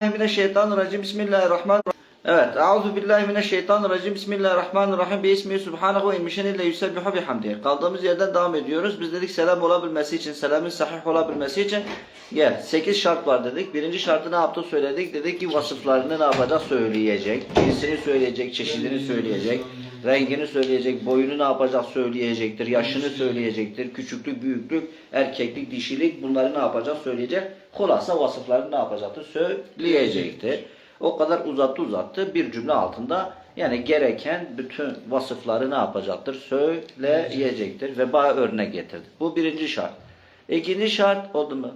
Mineşşeytanirracim. Bismillahirrahmanirrahim. Evet. Euzu billahi mineşşeytanirracim. Bismillahirrahmanirrahim. Bismi subhanahu inmişen ille yusebbihu bihamdihi. Kaldığımız yerden devam ediyoruz. Biz dedik selam olabilmesi için, selamın sahih olabilmesi için gel. 8 şart var dedik. Birinci şartı ne yaptık söyledik. Dedik ki vasıflarını ne yapacak söyleyecek. Cinsini söyleyecek, çeşidini söyleyecek. Rengini söyleyecek, boyunu ne yapacak söyleyecektir, yaşını söyleyecektir, küçüklük, büyüklük, erkeklik, dişilik bunları ne yapacak söyleyecek. Hulasa vasıflarını ne yapacaktır söyleyecektir. O kadar uzattı uzattı bir cümle altında yani gereken bütün vasıfları ne yapacaktır söyleyecektir ve bana örnek getirdi. Bu birinci şart. İkinci şart oldu mu?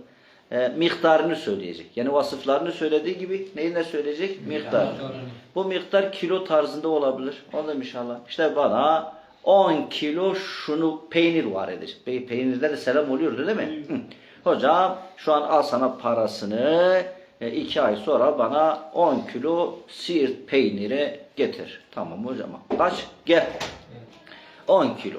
E, miktarını söyleyecek. Yani vasıflarını söylediği gibi neyi ne söyleyecek? Miktar. Bu miktar kilo tarzında olabilir. Oğlum inşallah. İşte bana 10 kilo şunu peynir var edecek. Pe peynirde de selam oluyordu değil mi? Hı. Hocam şu an al sana parasını. E, iki ay sonra bana 10 kilo siirt peyniri getir. Tamam hocam. Kaç? Gel. 10 kilo.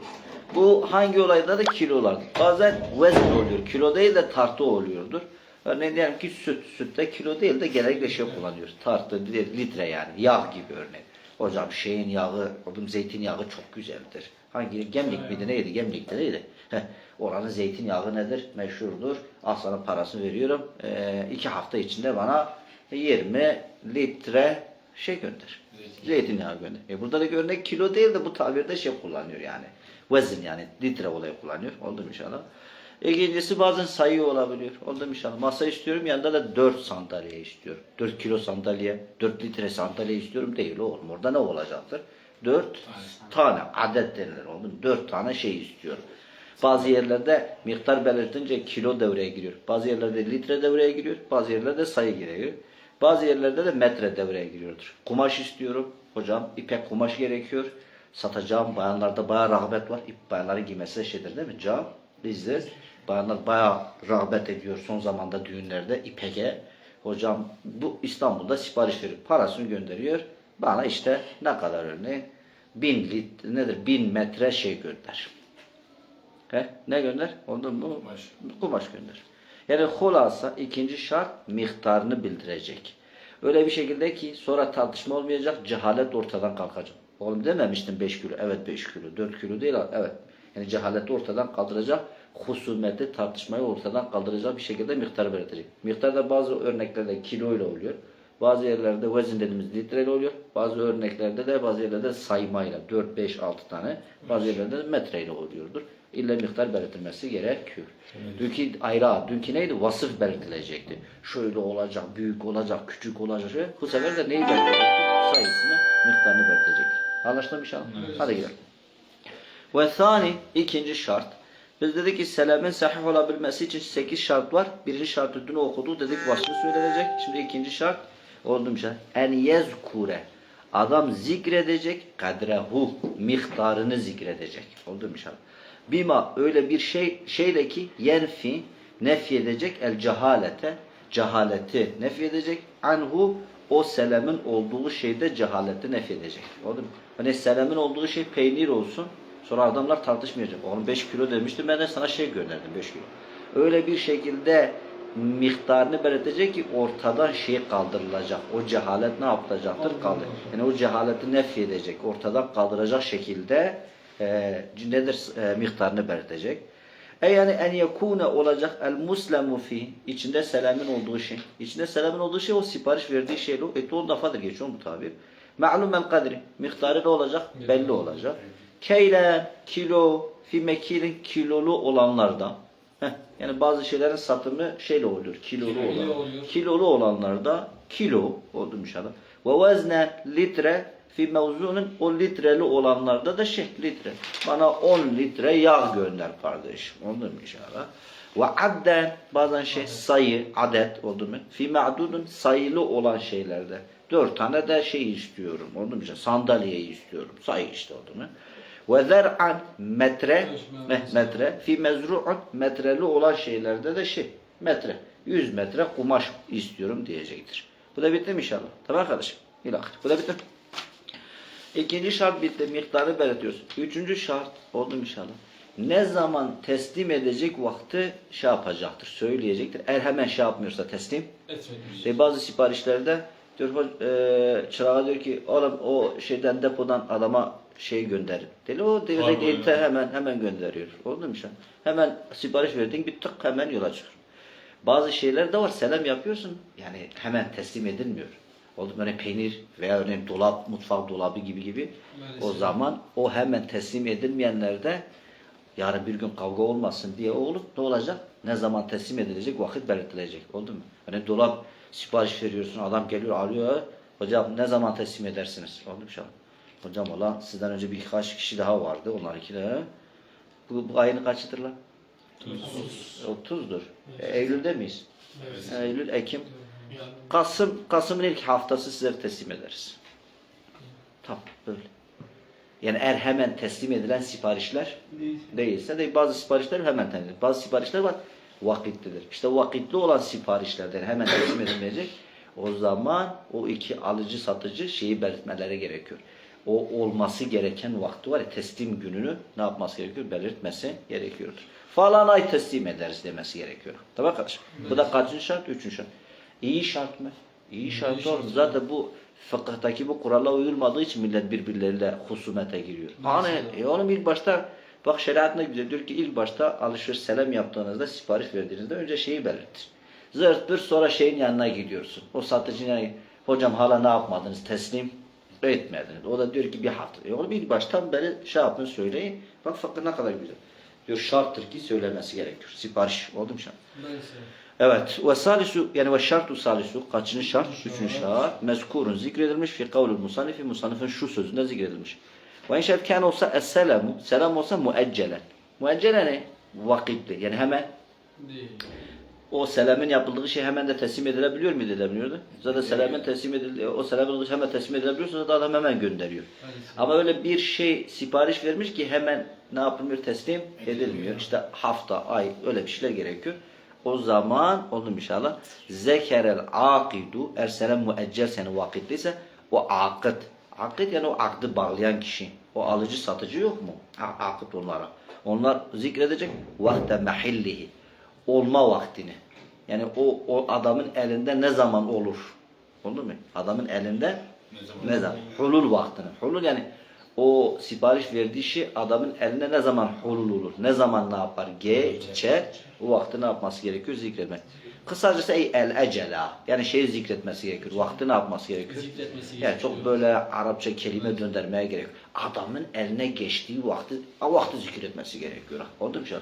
Bu hangi olayda da kilolar. Bazen vezn oluyor. Kilo değil de tartı oluyordur. Örneğin diyelim ki süt. Sütte kilo değil de genellikle şey kullanıyoruz. Tartı, litre yani. Yağ gibi örneğin. Hocam şeyin yağı, oğlum zeytinyağı çok güzeldir. Hangi gemlik miydi neydi? Gemlik'te neydi? Heh, oranın zeytinyağı nedir? Meşhurdur. Sana parasını veriyorum. Ee, iki hafta içinde bana 20 litre şey gönder. Zeytinyağı gönder. E burada da örnek kilo değil de bu tabirde şey kullanıyor yani. Vezin yani litre olayı kullanıyor. Oldu mu inşallah? İkincisi bazen sayı olabiliyor. Oldu mu inşallah? Masa istiyorum yanında da 4 sandalye istiyorum. 4 kilo sandalye, 4 litre sandalye istiyorum değil oğlum. Orada ne olacaktır? 4 tane adet denilir oğlum. 4 tane şey istiyorum. Bazı yerlerde miktar belirtince kilo devreye giriyor. Bazı yerlerde litre devreye giriyor. Bazı yerlerde sayı giriyor. Bazı yerlerde de metre devreye giriyordur. Kumaş istiyorum. Hocam ipek kumaş gerekiyor. Satacağım. Bayanlarda bayağı rağbet var. İp bayanların giymesi şeydir değil mi? Cam, bizler. Bayanlar bayağı rağbet ediyor son zamanda düğünlerde ipeke. Hocam bu İstanbul'da sipariş veriyor. Parasını gönderiyor. Bana işte ne kadar örneğin? Bin lit, nedir? Bin metre şey gönder. He? Ne gönder? Ondan mu? Kumaş. Kumaş gönder. Yani hulasa ikinci şart miktarını bildirecek. Öyle bir şekilde ki sonra tartışma olmayacak, cehalet ortadan kalkacak. Oğlum dememiştin 5 kilo. Evet 5 kilo. 4 kilo değil. Evet. Yani cehaleti ortadan kaldıracak. Husumeti, tartışmayı ortadan kaldıracak bir şekilde miktar belirtecek. Miktar da bazı örneklerde kilo ile oluyor. Bazı yerlerde vezin dediğimiz litreyle oluyor. Bazı örneklerde de bazı yerlerde saymayla 4, 5, 6 tane. Bazı yerlerde de metreyle oluyordur. İlla miktar belirtilmesi gerekiyor. Dünkü ayrı, dünkü neydi? Vasıf belirtilecekti. Şöyle olacak, büyük olacak, küçük olacak. Bu sefer de neyi belirtilecekti? Sayısını, miktarını belirtecektir. Anlaşıldı mı inşallah? Hadi gidelim. Ve thani, ikinci şart. Biz dedik ki selamın sahih olabilmesi için 8 şart var. Birinci şartı dün okudu dedik vasfı söylenecek. Şimdi ikinci şart oldu mu? En yezkure. Adam zikredecek kadrehu miktarını zikredecek. Oldu mu inşallah? Bima öyle bir şey şeyle ki yenfi nefyedecek el cehalete cehaleti nefyedecek anhu o selamın olduğu şeyde cehaleti nefyedecek. Oldu mu? Hani selamın olduğu şey peynir olsun. Sonra adamlar tartışmayacak. Oğlum 5 kilo demiştim ben de sana şey gönderdim 5 kilo. Öyle bir şekilde miktarını belirtecek ki ortadan şey kaldırılacak. O cehalet ne yapılacaktır? Kaldır. Yani o cehaleti nefyedecek. Ortadan kaldıracak şekilde e, nedir e, miktarını belirtecek. E yani en yekune olacak el muslemu fi içinde selamın olduğu şey. İçinde selamın olduğu şey o sipariş verdiği şey o. E o defadır geçiyor bu tabir. Ma'lum el kadri. Miktarı ne olacak? Belli olacak. Keylen, kilo, fi mekilin kilolu olanlarda. Heh, yani bazı şeylerin satımı şeyle oluyor. Kilolu Kilolu olan. oluyor. Kilolu olanlarda kilo oldu inşallah. Ve vezne litre fi mevzunun o litreli olanlarda da şey litre. Bana 10 litre yağ gönder kardeşim. Oldu mu inşallah? Ve adden bazen şey sayı, adet oldu mu? Fi ma'dudun sayılı olan şeylerde. Dört tane de şey istiyorum. Oldu mu? Sandalyeyi istiyorum. Sayı işte oldu mu? Ve zer'an metre metre fi mezru'un metreli olan şeylerde de şey metre. 100 metre kumaş istiyorum diyecektir. Bu da bitti mi inşallah? Tamam arkadaşım. İlahir. Bu da bitti. İkinci şart bitti. Miktarı belirtiyoruz. Üçüncü şart oldu inşallah? ne zaman teslim edecek vakti şey yapacaktır, söyleyecektir. Eğer hemen şey yapmıyorsa teslim. Etmemiş. Ve bazı siparişlerde diyor e, çırağa diyor ki oğlum o şeyden depodan adama şey gönderin. Deli o diyor yani. hemen hemen gönderiyor. Oldu mu an? Hemen sipariş verdin bir tık hemen yola çıkıyor. Bazı şeyler de var selam yapıyorsun yani hemen teslim edilmiyor. Oldu mu? Örneğin peynir veya örneğin dolap, mutfak dolabı gibi gibi. O Maalesef. zaman o hemen teslim edilmeyenlerde yarın bir gün kavga olmasın diye o olup ne olacak? Ne zaman teslim edilecek? Vakit belirtilecek. Oldu mu? Hani dolap sipariş veriyorsun. Adam geliyor arıyor. Hocam ne zaman teslim edersiniz? Oldu mu şu an? Hocam ola sizden önce birkaç kişi daha vardı. Onlar iki de. Bu, bu ayın kaçıdır lan? 30'dur. E, Eylül'de miyiz? Evet. Eylül, Ekim. Kasım, Kasım'ın ilk haftası size teslim ederiz. Tamam böyle. Yani eğer hemen teslim edilen siparişler değilse de bazı siparişler hemen teslim edilir. Bazı siparişler var vakitlidir. İşte vakitli olan siparişlerden hemen teslim edilmeyecek. O zaman o iki alıcı satıcı şeyi belirtmeleri gerekiyor. O olması gereken vakti var ya teslim gününü ne yapması gerekiyor? Belirtmesi gerekiyordur. Falan ay teslim ederiz demesi gerekiyor. Tamam arkadaşlar? Bu da kaçıncı şart? Üçüncü şart. İyi şart mı? İyi şart olur. Zaten bu fıkıhtaki bu kurala uyulmadığı için millet birbirleriyle husumete giriyor. Hani e oğlum ilk başta bak şeriat ne güzel diyor ki ilk başta alışveriş selam yaptığınızda sipariş verdiğinizde önce şeyi belirtir. Zırt bir sonra şeyin yanına gidiyorsun. O satıcının yanına hocam hala ne yapmadınız teslim etmediniz. O da diyor ki bir hafta. E oğlum ilk baştan beri şey yapın söyleyin. Bak fıkıh ne kadar güzel. Diyor şarttır ki söylemesi gerekiyor. Sipariş oldu mu şart? Evet. Ve salisu yani ve şartu salisu kaçıncı şart? Üçüncü şart. Mezkurun zikredilmiş fi kavlul musannifi musannifin şu sözünde zikredilmiş. Ve inşallah kan olsa es-selamu selam olsa mueccelen. Mueccelen ne? Vakitli. Yani hemen Değil. o selamın yapıldığı şey hemen de teslim edilebiliyor mu edilebiliyordu? Zaten selamın teslim edildi, o selamın şey hemen teslim edilebiliyorsa zaten adam hemen gönderiyor. Ama öyle bir şey sipariş vermiş ki hemen ne yapılmıyor? Teslim edilmiyor. İşte hafta, ay öyle bir şeyler gerekiyor. O zaman mu inşallah. Zekerel akidu eğer selam müeccel senin vakitliyse o akit. Akit yani o akdı bağlayan kişi. O alıcı satıcı yok mu? Akit onlara. Onlar zikredecek vakte mahillihi. Olma vaktini. Yani o, o adamın elinde ne zaman olur? Oldu mu? Adamın elinde ne zaman? Hulul vaktini. Hulul yani o sipariş verdiği şey adamın eline ne zaman hulul olur? Ne zaman ne yapar? Geçer. O vakti ne yapması gerekiyor? Zikretmek. Kısacası ey el ecela. Yani şeyi zikretmesi gerekiyor. Vakti ne yapması gerekiyor? Zikretmesi Yani gerekiyor. çok böyle Arapça kelime döndürmeye gerek. Adamın eline geçtiği vakti, o vakti zikretmesi gerekiyor. Oldu mu şey?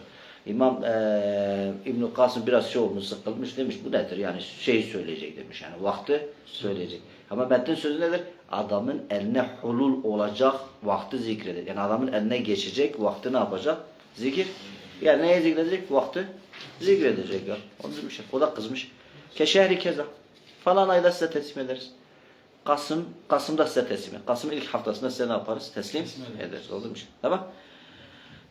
İmam eee İbn Kasım biraz şey olmuş, sıkılmış demiş. Bu nedir? Yani şey söyleyecek demiş. Yani vakti söyleyecek. Ama metnin sözü nedir? Adamın eline hulul olacak vakti zikredecek. Yani adamın eline geçecek vakti ne yapacak? Zikir. Yani neye zikredecek? Vakti zikredecek ya. Onu demiş. O da kızmış. Keşehri keza. Falan ayda size teslim ederiz. Kasım, Kasım'da size teslim ederiz. Kasım'ın ilk haftasında size ne yaparız? Teslim, Teslim ederiz. ederiz. Oldu mu? Tamam.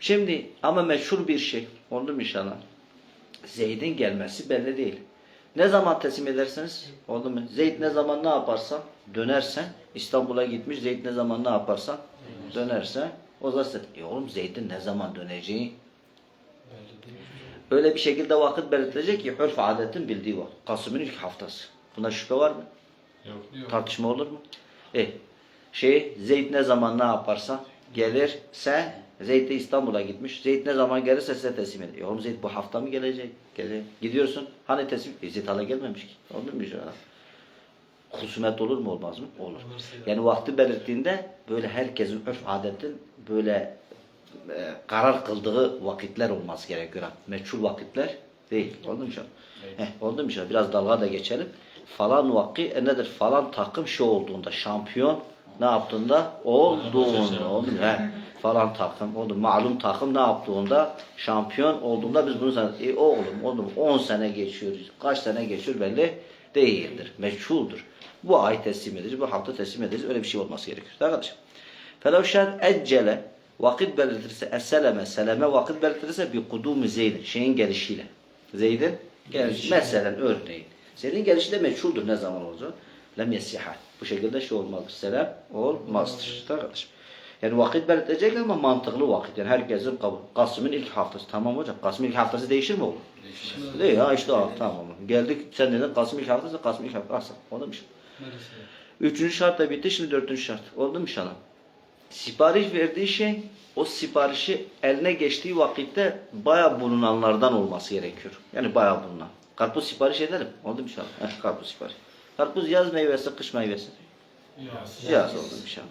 Şimdi ama meşhur bir şey. Oldu mu inşallah? Zeyd'in gelmesi belli değil. Ne zaman teslim ederseniz oldu mu? Zeyd ne zaman ne yaparsa dönersen İstanbul'a gitmiş Zeyd ne zaman ne yaparsa dönerse o zaman e oğlum Zeyd'in ne zaman döneceği Belli değil. Öyle bir şekilde vakit belirtilecek ki örf adetin bildiği var. Kasım'ın ilk haftası. Buna şüphe var mı? Yok. Yok. Tartışma olur mu? E, şey Zeyd ne zaman ne yaparsa gelirse Zeyd de İstanbul'a gitmiş. Zeyd ne zaman gelirse size teslim ediyor. Oğlum Zeyd bu hafta mı gelecek? Gelecek. Gidiyorsun. Hani teslim? E, Zeyd hala gelmemiş ki. Olur mu inşallah? Husumet olur mu olmaz mı? Olur. Yani vakti belirttiğinde böyle herkesin örf adetin böyle e, karar kıldığı vakitler olması gerekiyor. Meçhul vakitler değil. Oldu mu inşallah? Oldu mu inşallah? Biraz dalga da geçelim. Falan vakı e nedir? Falan takım şu olduğunda şampiyon ne yaptığında olduğunda oldu he, falan takım oldu malum takım ne yaptığında şampiyon olduğunda biz bunu sanırız. E oğlum oğlum 10 sene geçiyor kaç sene geçiyor belli değildir. Meçhuldür. Bu ay teslim edilir. Bu hafta teslim edilir. Öyle bir şey olması gerekiyor. Arkadaşlar. Felev şen eccele vakit belirtirse, eseleme, seleme vakit belirtirse bir kudumu Zeyd'in, şeyin gelişiyle. Zeyd'in gelişi. Mesela örneğin. Zeyd'in gelişi de meçhuldür ne zaman olacak? Lem yesiha. Bu şekilde şey olmalıdır. Selam olmazdır. Arkadaşlar. Yani vakit belirtecek ama mantıklı vakit. Yani herkesin kabul. Kasım'ın ilk haftası. Tamam hocam. Kasım'ın ilk haftası değişir mi oğlum? Değişmez. Değil ya işte al, tamam. Geldik sen dedin Kasım ilk haftası Kasım ilk haftası. Oldu mu? Neresi? Üçüncü şart da bitti. Şimdi dördüncü şart. Oldu mu inşallah? Sipariş verdiği şey o siparişi eline geçtiği vakitte baya bulunanlardan olması gerekiyor. Yani baya bulunan. Karpuz sipariş edelim. Oldu mu inşallah? Heh, karpuz sipariş. Karpuz yaz meyvesi, kış meyvesi. Yaz. Yaz oldu inşallah.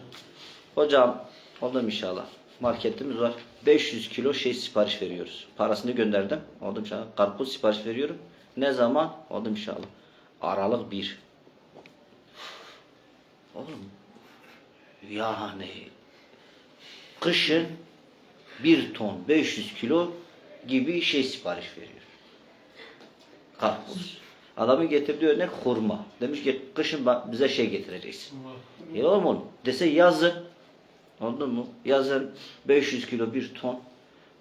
Hocam oldu inşallah? Marketimiz var. 500 kilo şey sipariş veriyoruz. Parasını gönderdim. Oldu inşallah? Karpuz sipariş veriyorum. Ne zaman? Oldu inşallah? Aralık 1. Oğlum yani kışın 1 ton 500 kilo gibi şey sipariş veriyor. Karpuz. Adamın getirdiği örnek hurma. Demiş ki kışın bize şey getireceksin. E oğlum oğlum, dese yazın. Oldu mu? Yazın 500 kilo bir ton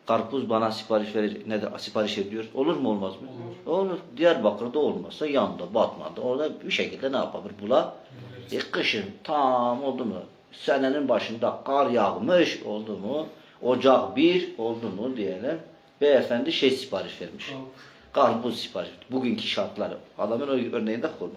karpuz bana sipariş verecek. Ne de sipariş ediyor. Olur mu olmaz mı? Olur. Diyarbakır'da olmazsa yanında, Batman'da orada bir şekilde ne yapabilir? Bula. E kışın tam oldu mu? Senenin başında kar yağmış oldu mu? Ocak bir oldu mu diyelim. Beyefendi şey sipariş vermiş. Karpuz sipariş. Bugünkü şartları. Adamın o örneğinde kurma.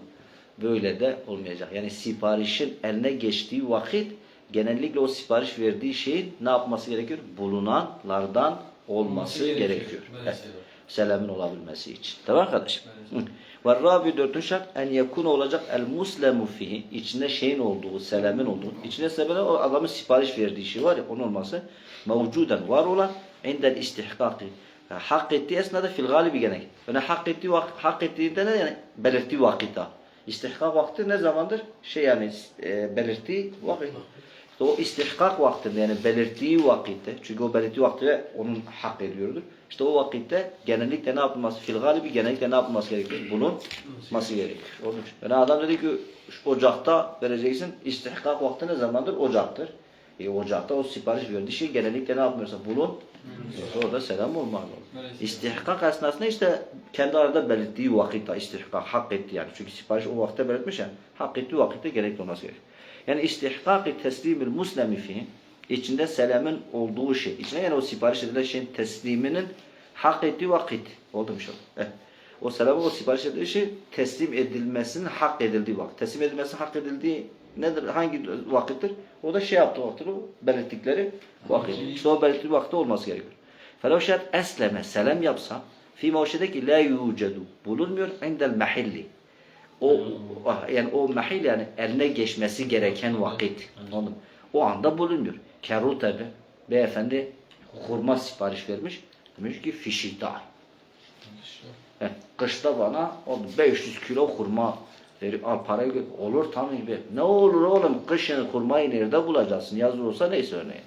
Böyle de olmayacak. Yani siparişin eline geçtiği vakit genellikle o sipariş verdiği şeyin ne yapması gerekiyor? Bulunanlardan olması gerekiyor. Evet. Selamın olabilmesi için. Tamam arkadaşım? Hı. Ve rabi dördüncü şart en yekun olacak el muslemu fihi içinde şeyin olduğu, selamın olduğu. İçinde sebebi o adamın sipariş verdiği şey var ya onun olması mevcuden var olan indel istihkaki hak ettiği esnada fil galibi gene. Yani hak ettiği hak ettiğinde ne yani belirttiği vakitte. İstihkak vakti ne zamandır? Şey yani e, belirttiği vakit. İşte o istihkak vaktinde yani belirttiği vakitte çünkü o belirttiği vakitte onun hak ediyordur. İşte o vakitte genellikle ne yapılması? Fil galibi genellikle ne yapılması gerekiyor? Bulunması gerekiyor. Onun için. Yani adam dedi ki ocakta vereceksin. İstihkak vakti ne zamandır? Ocaktır. E ocakta o sipariş verdiği şey genellikle ne yapmıyorsa bulun. Yoksa orada selam olmaz. İstihkak esnasında işte kendi arada belirttiği vakitte istihkak hak etti yani. Çünkü sipariş o vakitte belirtmiş ya. Hak ettiği vakitte gerekli olması gerekiyor. Yani istihkak-ı teslimil muslemi fihi içinde selamın olduğu şey. İçinde yani o sipariş edilen şeyin tesliminin hak ettiği vakit. Oldu mu şu? Evet. O selamı o sipariş edilen şey teslim edilmesinin hak edildiği vakit. Teslim edilmesinin hak edildiği nedir? Hangi vakittir? O da şey yaptı vakti o belirttikleri vakit. İşte o belirttiği vakti olması gerekiyor. Felev şayet esleme selam yapsa fi mevşedeki la yucedu bulunmuyor indel mahilli. O ah, yani o mahil yani eline geçmesi gereken vakit. Anladın mı? O anda bulunmuyor. Keru tabi beyefendi hurma sipariş vermiş. Demiş ki fişi dar. Heh, Kışta bana o 500 kilo hurma ver, al parayı gö- olur tamam gibi. Ne olur oğlum kışın hurmayı nerede bulacaksın? Yazı olsa neyse örneğin.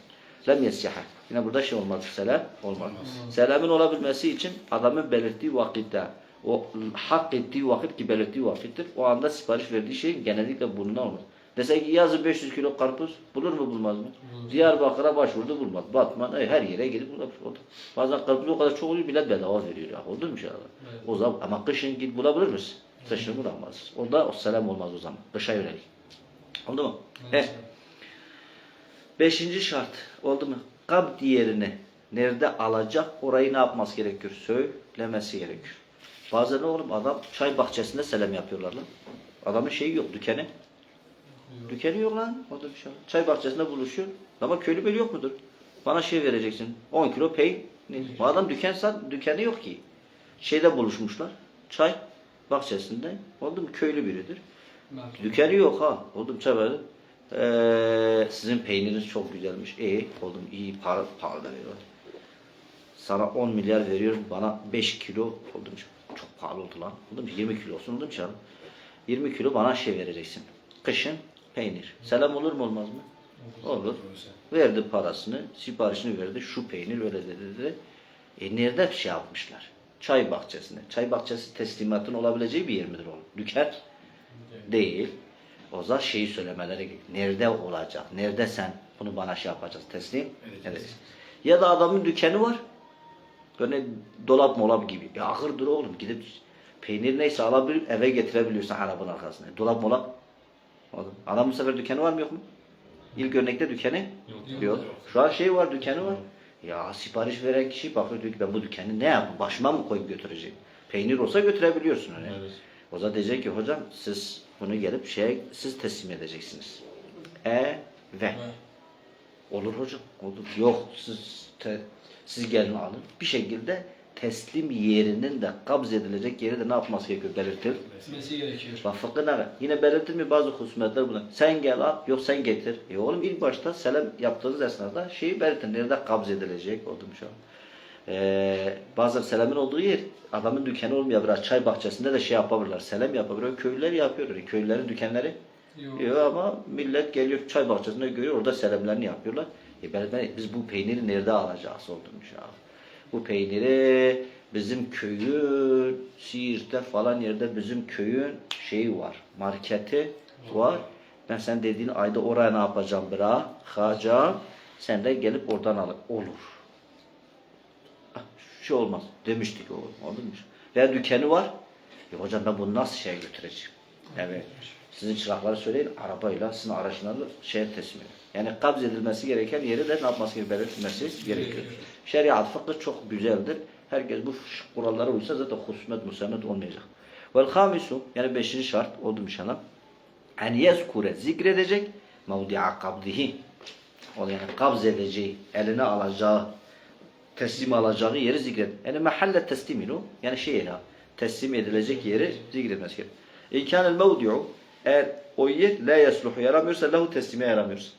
Lem yesiha. Yine burada şey olmaz. Selam olmaz. Selamın olabilmesi için adamın belirttiği vakitte o hak ettiği vakit ki belirttiği vakittir. O anda sipariş verdiği şey genellikle bulunan olur. Dese ki yazı 500 kilo karpuz bulur mu bulmaz mı? Diyarbakır'a başvurdu bulmaz. Batman e, her yere gidip bulabilir. O da- Bazen karpuz o kadar çok oluyor millet bedava veriyor. Ya. Oldu mu inşallah? Evet. O zaman ama kışın git bulabilir misin? Kışın bulamaz. O da o selam olmaz o zaman. Kışa yönelik. Oldu mu? Evet. Beşinci şart. Oldu mu? Kabd yerini nerede alacak orayı ne yapması gerekiyor? Söylemesi gerekiyor. Bazen oğlum adam çay bahçesinde selam yapıyorlar lan. Adamın şeyi yok dükkanı. Dükkanı yok lan. O da bir şey. Çay bahçesinde buluşuyor. Ama köylü böyle yok mudur? Bana şey vereceksin. 10 kilo pey. Bu adam dükkan sat, dükkanı yok ki. Şeyde buluşmuşlar. Çay bahçesinde. Oldu mu? Köylü biridir. Dükkanı yok ha. Oldum çabalı. Ee, sizin peyniriniz çok güzelmiş. İyi. Oldum iyi para, para da veriyor. Sana 10 milyar veriyorum. Bana 5 kilo oldum. Çok pahalı oldu lan. Oldum 20 kilo olsun oldum canım. 20 kilo bana şey vereceksin. Kışın peynir. Selam olur mu olmaz mı? Olur. Verdi parasını, siparişini verdi. Şu peynir öyle dedi dedi. E nerede şey yapmışlar? Çay bahçesinde. Çay bahçesi teslimatın olabileceği bir yer midir oğlum? Dükkan değil. O zaman şeyi söylemeleri. Nerede olacak? Nerede sen bunu bana şey yapacağız? Teslim edeceksin. Ya da adamın dükkanı var. Böyle dolap molap gibi. Ya ahırdır oğlum. Gidip peynir neyse alabilir eve getirebiliyorsun arabanın arkasına. Dolap molap. Oğlum. Adam bu sefer dükkanı var mı yok mu? İlk örnekte dükkanı Yok. yok. Şu an şey var, dükkanı var. Ya sipariş veren kişi bakıyor diyor ki ben bu dükkanı ne yapayım? Başıma mı koyup götüreceğim? Peynir olsa götürebiliyorsun öyle. Evet. O zaman diyecek ki hocam siz bunu gelip şey siz teslim edeceksiniz. E ve. Olur hocam. Olur. Yok siz te- siz gelin alın. Bir şekilde teslim yerinin de kabz edilecek yeri de ne yapması gerekiyor belirtir. Etmesi gerekiyor. Ne? Yine belirtir mi bazı husumetler buna. Sen gel al, yok sen getir. E oğlum ilk başta selam yaptığınız esnada şeyi belirtin. Nerede kabz edilecek? Oldu mu şu an? Ee, bazen selamın olduğu yer adamın dükkanı olmayabilir. Çay bahçesinde de şey yapabilirler. Selam yapabilir. Köylüler yapıyor. öyle. Köylülerin dükkanları Yok. Yok ama millet geliyor çay bahçesinde görüyor orada selamlarını yapıyorlar. E ben, ben- biz bu peyniri nerede alacağız oldum şu an. Bu peyniri bizim köyün Siirt'te falan yerde bizim köyün şeyi var. Marketi var. Ben sen dediğin ayda oraya ne yapacağım bırakacağım. Sen de gelip oradan al. Olur. Ah, Şey olmaz. Demiştik oğlum. Oldu mu? Veya dükkanı var. Ya hocam ben bunu nasıl şeye götüreceğim? Evet. Sizin çırakları söyleyin arabayla sizin araçlarla şeye teslim edin. Yani kabz edilmesi gereken yeri de ne yapması gerekiyor? Belirtilmesi gerekiyor. Şeriat fıkhı çok güzeldir. Herkes bu kurallara uysa zaten husumet musamet olmayacak. Vel hamisu yani beşinci şart oldu inşallah. En yezkure zikredecek mevdi'a kabdihi. O yani kabz edeceği, eline alacağı, teslim alacağı yeri zikret. Yani mahalle tesliminu yani şey yeri, teslim edilecek yeri zikretmesi gerekiyor. İmkanel mevdi'u eğer o yer la yasluhu yaramıyorsa lehu teslime yaramıyorsa.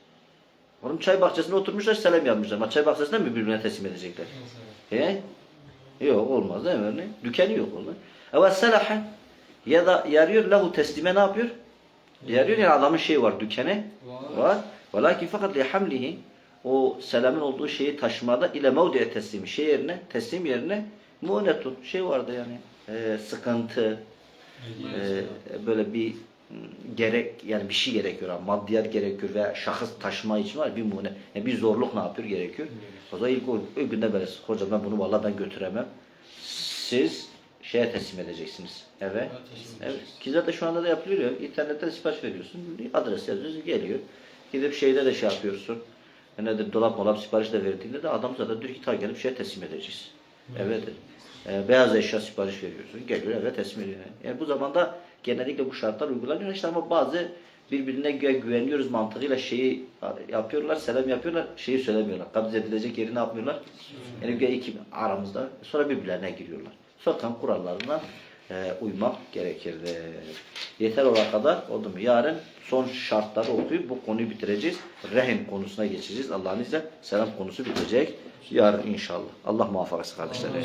Oğlum çay bahçesinde oturmuşlar selam yapmışlar. Ama çay bahçesinde mi birbirine teslim edecekler? He? Yok olmaz değil mi örneğin? Dükkanı yok orada. Evet selaha ya da yarıyor lehu teslime ne yapıyor? Yarıyor yani adamın şeyi var dükkanı Var. Velakin fakat li hamlihi o selamın olduğu şeyi taşımada ile mevdiye teslim şey yerine teslim yerine mu'netun şey vardı yani e, sıkıntı e, böyle bir gerek yani bir şey gerekiyor ama maddiyat gerekiyor ve şahıs taşıma için var bir muğne yani bir zorluk ne yapıyor gerekiyor. O zaman ilk o, o günde böyle hocam ben bunu vallahi ben götüremem. Siz şeye teslim edeceksiniz eve. Evet. Ki zaten şu anda da yapılıyor ya. İnternette sipariş veriyorsun. Adres yazıyorsun geliyor. Gidip şeyde de şey yapıyorsun. E Nedir dolap molap sipariş de verdiğinde de adam zaten diyor ki ta gelip şey teslim edeceğiz. Evet. E, beyaz eşya sipariş veriyorsun. Geliyor eve teslim ediyor. Yani bu zamanda genellikle bu şartlar uygulanıyor. İşte ama bazı birbirine gü- güveniyoruz mantığıyla şeyi yapıyorlar, selam yapıyorlar, şeyi söylemiyorlar. Kabz edilecek yeri ne yapmıyorlar? Yani güya iki aramızda. Sonra birbirlerine giriyorlar. Fıkhın kurallarına e, uymak gerekirdi. Yeter oraya kadar oldu mu? Yarın son şartları okuyup bu konuyu bitireceğiz. Rehin konusuna geçeceğiz. Allah'ın izniyle selam konusu bitecek. Yarın inşallah. Allah muvaffak etsin kardeşlerim.